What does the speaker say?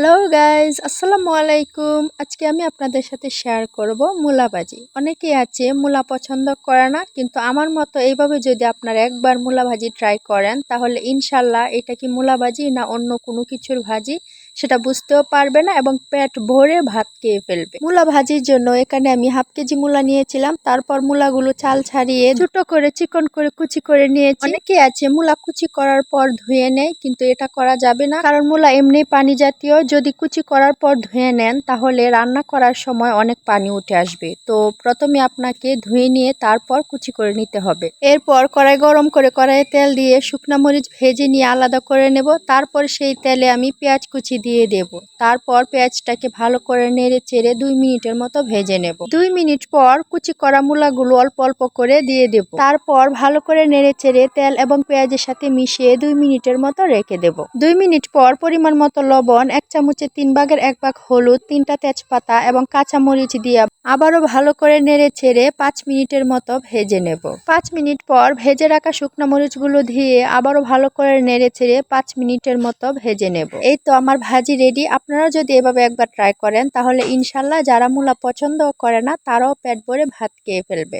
Hello guys আসসালামু আলাইকুম আজকে আমি আপনাদের সাথে শেয়ার করব মূলা ভাজি অনেকেই আছে মূলা পছন্দ করে না, কিন্তু আমার মতো এইভাবে যদি আপনারা একবার মূলা ভাজি ট্রাই করেন, তাহলে ইনশাল্লাহ এটা কি মূলা ভাজি না অন্য কোনো কিছুর ভাজি? সেটা বুঝতেও পারবে না এবং পেট ভরে ভাত খেয়ে ফেলবে। মূলা ভাজির জন্য এখানে আমি হাফ কেজি মূলা নিয়েছিলাম। তারপর মূলাগুলো চাল ছাড়িয়ে ছোট করে চিকন করে কুচি করে নিয়েছি। অনেকে আছে মূলা কুচি করার পর ধুয়ে নেয়, কিন্তু এটা করা যাবে না। কারণ মূলা এমনি পানি জাতীয়। যদি কুচি করার পর ধুয়ে নেন, তাহলে রান্না করার সময় অনেক পানি উঠে আসবে। তো প্রথমে আপনাকে ধুয়ে নিয়ে তারপর কুচি করে নিতে হবে। এরপর কড়াই গরম করে কড়াইয়ে তেল দিয়ে শুকনা মরিচ ভেজে নিয়ে আলাদা করে নেব। তারপর সেই তেলে আমি পেঁয়াজ কুচি দিয়ে দেব। তারপর পেঁয়াজটাকে ভালো করে নেড়ে চেড়ে দুই মিনিটের মতো ভেজে নেব। দুই মিনিট পর কুচি করা মূলাগুলো অল্প অল্প করে দিয়ে দেব। তারপর ভালো করে নেড়ে চেড়ে তেল এবং পেঁয়াজের সাথে মিশিয়ে দুই মিনিটের মতো রেখে দেব। দুই মিনিট পর পরিমাণ মতো লবণ, এক চামচের তিন ভাগের এক ভাগ হলুদ, তিনটা তেজপাতা এবং কাঁচা মরিচ দিয়ে আবারও ভালো করে নেড়ে ছেড়ে পাঁচ মিনিটের মতো ভেজে নেব। পাঁচ মিনিট পর ভেজে রাখা শুকনো মরিচগুলো দিয়ে আবারও ভালো করে নেড়ে ছেড়ে পাঁচ মিনিটের মতো ভেজে নেব। এই তো আমার ভাজি রেডি। আপনারা যদি এভাবে একবার ট্রাই করেন, তাহলে ইনশাল্লাহ যারা মূলা পছন্দ করে না, তারাও পেট ভরে ভাত খেয়ে ফেলবে।